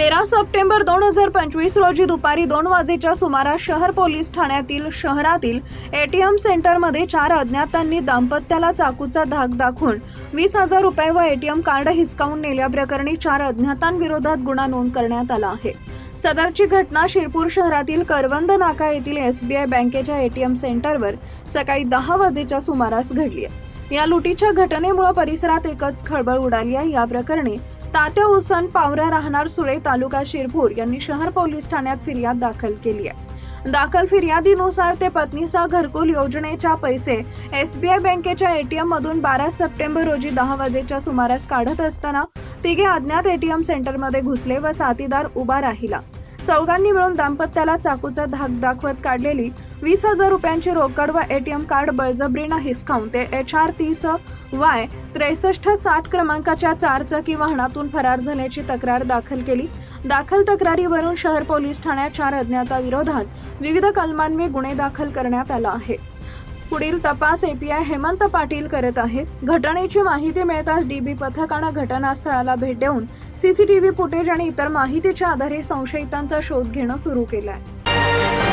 तेरा सप्टेंबर दोन हजार पंचवीस रोजी दुपारी दोन वाजेच्या सुमारास शहर पोलीस ठाण्यातील शहरातील एटीएम सेंटरमध्ये चार अज्ञातांनी दाम्पत्याला चाकूचा धाक दाखवून वीस हजार रुपये व एटीएम कार्ड हिसकावून नेल्याप्रकरणी चार अज्ञातांविरोधात गुन्हा नोंद करण्यात आला आहे. सदरची घटना शिरपूर शहरातील करवंद नाका येथील एसबीआय बँकेच्या एटीएम सेंटरवर सकाळी दहा वाजेच्या सुमारास घडली आहे. या लुटीच्या घटनेमुळे परिसरात एकच खळबळ उडाली आहे. या प्रकरणी तात्या हुसन पावरा राहणार सुळे तालुका शिरपूर यांनी शहर पोलीस ठाण्यात फिर्याद दाखल केली आहे. दाखल फिर्यादीनुसार ते पत्नीचा घरकुल योजनेच्या पैसे एसबीआय बँकेच्या एटीएम मधून बारा सप्टेंबर रोजी दहा वाजेच्या सुमारास काढत असताना तिघे अज्ञात एटीएम सेंटरमध्ये घुसले व साथीदार उभा राहिला. चौघांनी मिळून दाम्पत्याला चाकूचा धाक दाखवत काढलेली वीस हजार रुपयांची रोकड व एटीएम कार्ड बळजबरीनं हिसकावून ते एच आर तीस वाय त्रेसष्ट साठ क्रमांकाच्या चारचाकी वाहनातून फरार झाल्याची तक्रार दाखल केली. दाखल तक्रारीवरून शहर पोलीस ठाण्यात चार अज्ञाताविरोधात विविध कलमांनी गुन्हे दाखल करण्यात आला आहे. पुढील तपास एपीआय हेमंत पाटील करत आहेत घटनेची माहिती मिळताच डीबी पथकानं घटनास्थळाला भेट देऊन सीसीटीव्ही फुटेज आणि इतर माहितीच्या आधारे संशयितांचा शोध घेणं सुरू केलं आहे